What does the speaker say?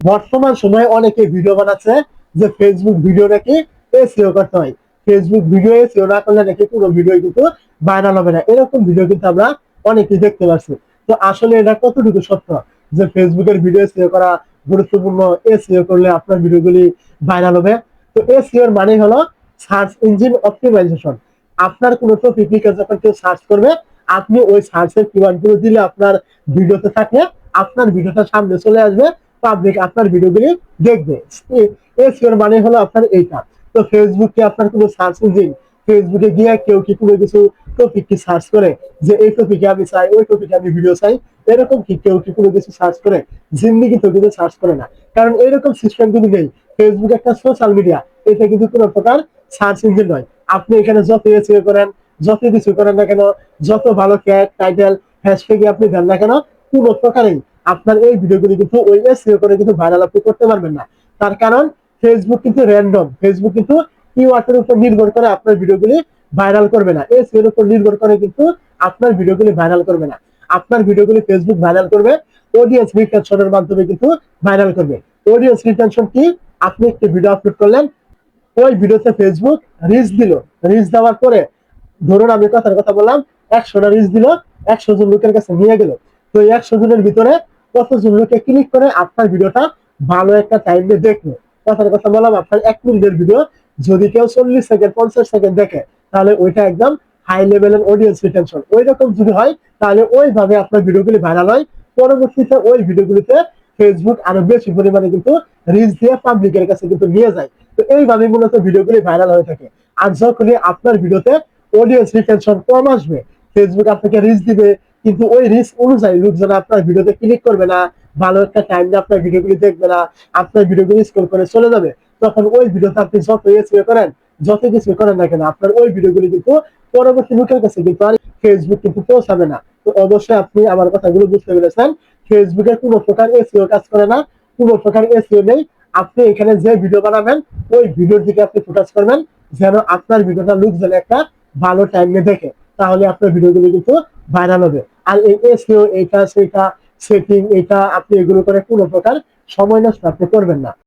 বর্তমান সময়ে অনেকে ভিডিও বানাচ্ছে যে ফেসবুক ভিডিও নাকি এসিও করতে হয়। ফেসবুক ভিডিও এসিও না করলে নাকি পুরো ভিডিও কিন্তু ভাইরাল হবে না। এরকম ভিডিও কিন্তু আমরা অনেকেই দেখতে পাচ্ছি। তো আসলে এটা কতটুকু সত্য যে ফেসবুকের ভিডিও এসিও করা গুরুত্বপূর্ণ? এসিও করলে আপনার ভিডিওগুলি ভাইরাল হবে। তো এসিওর মানে হলো সার্চ ইঞ্জিন অপটিমাইজেশন আপনার কোনো টপিকে যখন কেউ সার্চ করবে, আপনি ওই সার্চের কিওয়ার্ডগুলো দিলে আপনার ভিডিওতে থাকলে আপনার ভিডিওটা সামনে চলে আসবে পাবলিক আপনার ভিডিওগুলি দেখবে। এসিওর মানে হলো আপনার এইটা। তো ফেসবুকে আপনার কোনো সার্চ ইঞ্জিন ফেসবুকে গিয়ে কেউ কি কোনো কিছু টপিক কি সার্চ করে, যে এই টপিকে আমি চাই, ওই টপিকে আমি ভিডিও চাই, এরকম কি কেউ কি কোনো কিছু সার্চ করে? জিন্দিগি তো কিন্তু সার্চ করে না। কারণ এরকম সিস্টেম কিন্তু নেই। ফেসবুক একটা সোশ্যাল মিডিয়া এটা কিন্তু কোনো প্রকার সার্চ ইঞ্জিন নয়। আপনি এখানে যত এসিও করেন, যত কিছু করেন না কেন, যত ভালো ক্যাট টাইটেল হ্যাশট্যাগে আপনি দেন না কেন, কোনো প্রকারেই আপনার এই ভিডিওগুলি কিন্তু ওই এসিও করে কিন্তু ভাইরাল আপনি করতে পারবেন না। তার কারণ ফেসবুক কিন্তু র্যান্ডম ফেসবুক কিন্তু কিওয়ার্ডের উপর নির্ভর করে আপনার ভিডিওগুলি ভাইরাল করবে না। এসিওর উপর নির্ভর করে কিন্তু আপনার ভিডিওগুলি ভাইরাল করবে না। আপনার ভিডিওগুলি ফেসবুক ভাইরাল করবে অডিয়েন্স রিটেনশনের মাধ্যমে কিন্তু ভাইরাল করবে। অডিয়েন্স রিটেনশন কি? আপনি একটি ভিডিও আপলোড করলেন, ওই ভিডিওতে ফেসবুক রিচ দিল। রিচ দেওয়ার পরে ধরুন আমি কথার কথা বললাম, একশোটা রিচ দিল, একশো জন লোকের কাছে নিয়ে গেল। তো এই একশো জনের ভিতরে কতজন লোকে ক্লিক করে আপনার ভিডিওটা ভালো একটা টাইমে দেখল কথার কথা বললাম, আপনার এক মিনিটের ভিডিও। যদি কেউ চল্লিশ সেকেন্ড পঞ্চাশ সেকেন্ড দেখে, তাহলে ওইটা একদম হাই লেভেলের অডিয়েন্স রিটেনশন ওই রকম যদি হয়, তাহলে ওইভাবে আপনার ভিডিওগুলি ভাইরাল হয়। পরবর্তীতে ওই ভিডিওগুলিতে ফেসবুক আরও বেশি পরিমাণে কিন্তু রিচ দিয়ে পাবলিকের কাছে কিন্তু নিয়ে যায়। তো এইভাবে মূলত ভিডিওগুলি ভাইরাল হয়ে থাকে। আর যখনই আপনার ভিডিওতে অডিয়েন্স রিটেনশন কম আসবে ফেসবুক আপনাকে রিচ দিবে কিন্তু ওই রিচ অনুযায়ী লোকজন আপনার ভিডিওতে ক্লিক করবে না, ভালো একটা টাইম আপনার ভিডিওগুলি দেখবে না, আপনার ভিডিওগুলি স্ক্রল করে চলে যাবে। তখন ওই ভিডিওতে আপনি যত এসিও করেন, যত কিছু করেন না কেন, আপনার ওই ভিডিওগুলি কিন্তু পরবর্তী লোকের কাছে কিন্তু আর ফেসবুক কিন্তু পৌঁছাবে না। তো অবশ্যই আপনি আমার কথাগুলো বুঝতে পেরেছেন। ফেসবুকের কোনো প্রকার এসিও কাজ করে না, কোনো প্রকার এসিও নেই। আপনি এখানে যে ভিডিও বানাবেন, ওই ভিডিওর দিকে আপনি ফোকাস করবেন, যেন আপনার ভিডিওটা লোকজন একটা ভালো টাইমে দেখে। তাহলে আপনার ভিডিওগুলো কিন্তু ভাইরাল হবে। আর এই এসিও এটা, সেটা সেটিং এটা, আপনি এগুলো করে কোনো প্রকার সময় নষ্ট আপনি করবেন না।